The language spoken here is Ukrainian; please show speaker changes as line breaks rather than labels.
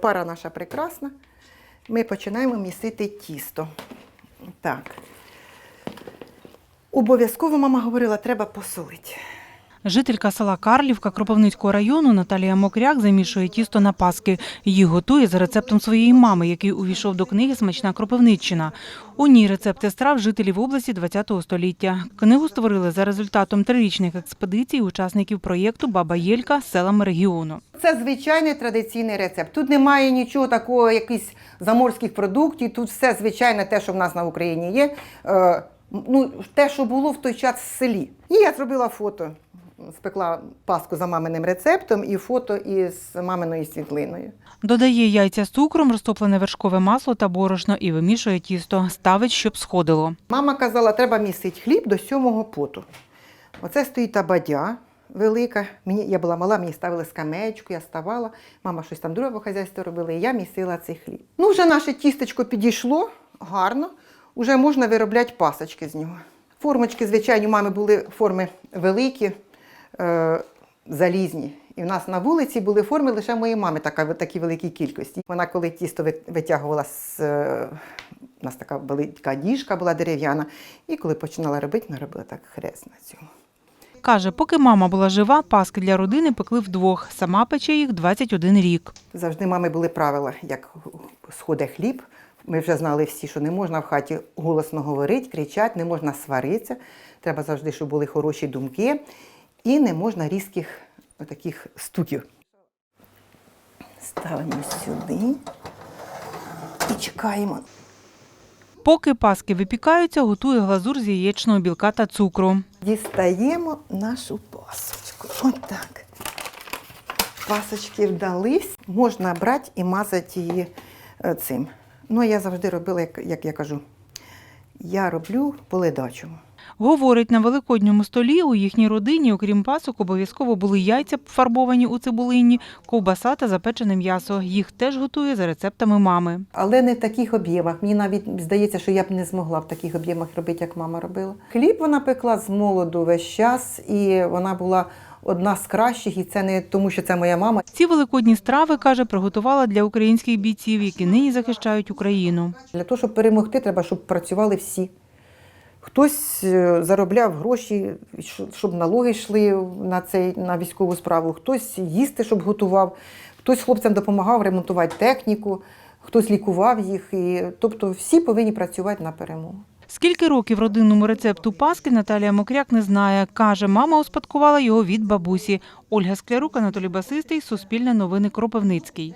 Пара наша прекрасна. Ми починаємо місити тісто. Так. Обов'язково мама говорила, треба посолити.
Жителька села Карлівка Кропивницького району Наталія Мокряк замішує тісто на паски. Їх готує за рецептом своєї мами, який увійшов до книги Смачна Кропивниччина. У ній рецепти страв жителів області ХХ століття. Книгу створили за результатом трирічних експедицій учасників проєкту Баба Єлька селами регіону.
Це звичайний традиційний рецепт. Тут немає нічого такого, якихось заморських продуктів. Тут все звичайне, те, що в нас на Україні є. Е, ну, те, що було в той час в селі. І я зробила фото. Спекла паску за маминим рецептом і фото із маминою світлиною.
Додає яйця з цукром, розтоплене вершкове масло та борошно і вимішує тісто. Ставить, щоб сходило.
Мама казала, треба місити хліб до сьомого поту. Оце стоїть та бадя велика. Мені, я була мала, мені ставили скамеечку, я ставала. Мама щось там друге по хазяйству робила, і я місила цей хліб. Ну, вже наше тістечко підійшло гарно, вже можна виробляти пасочки з нього. Формочки, звичайно, у мами були форми великі, е, залізні. І в нас на вулиці були форми лише моєї мами, така, такі великій кількості. Вона, коли тісто витягувала з. е, У нас така велика діжка була дерев'яна. І коли починала робити, вона робила так хрест на цьому.
Каже, поки мама була жива, паски для родини пекли вдвох. Сама пече їх 21 рік.
Завжди мами були правила, як сходить хліб. Ми вже знали всі, що не можна в хаті голосно говорити, кричати, не можна сваритися. Треба завжди, щоб були хороші думки. І не можна різких таких стуків. Ставимо сюди і чекаємо.
Поки паски випікаються, готує глазур з яєчного білка та цукру.
Дістаємо нашу пасочку. Отак. Пасочки вдались. Можна брати і мазати її е, цим. Ну, я завжди робила, як, як я кажу, я роблю по ледачому.
Говорить, на великодньому столі у їхній родині, окрім пасок, обов'язково були яйця фарбовані у цибулині, ковбаса та запечене м'ясо. Їх теж готує за рецептами мами.
Але не в таких об'ємах. Мені навіть здається, що я б не змогла в таких об'ємах робити, як мама робила. Хліб вона пекла з молоду весь час, і вона була одна з кращих, і це не тому, що це моя мама.
Ці великодні страви, каже, приготувала для українських бійців, які нині захищають Україну.
Для того, щоб перемогти, треба, щоб працювали всі. Хтось е, заробляв гроші, щоб налоги йшли на, цей, на військову справу, хтось їсти, щоб готував, хтось хлопцям допомагав ремонтувати техніку, хтось лікував їх. І, тобто всі повинні працювати на перемогу.
Скільки років родинному рецепту паски Наталія Мокряк не знає. Каже, мама успадкувала його від бабусі. Ольга Склярук, Анатолій Басистий, Суспільне новини Кропивницький.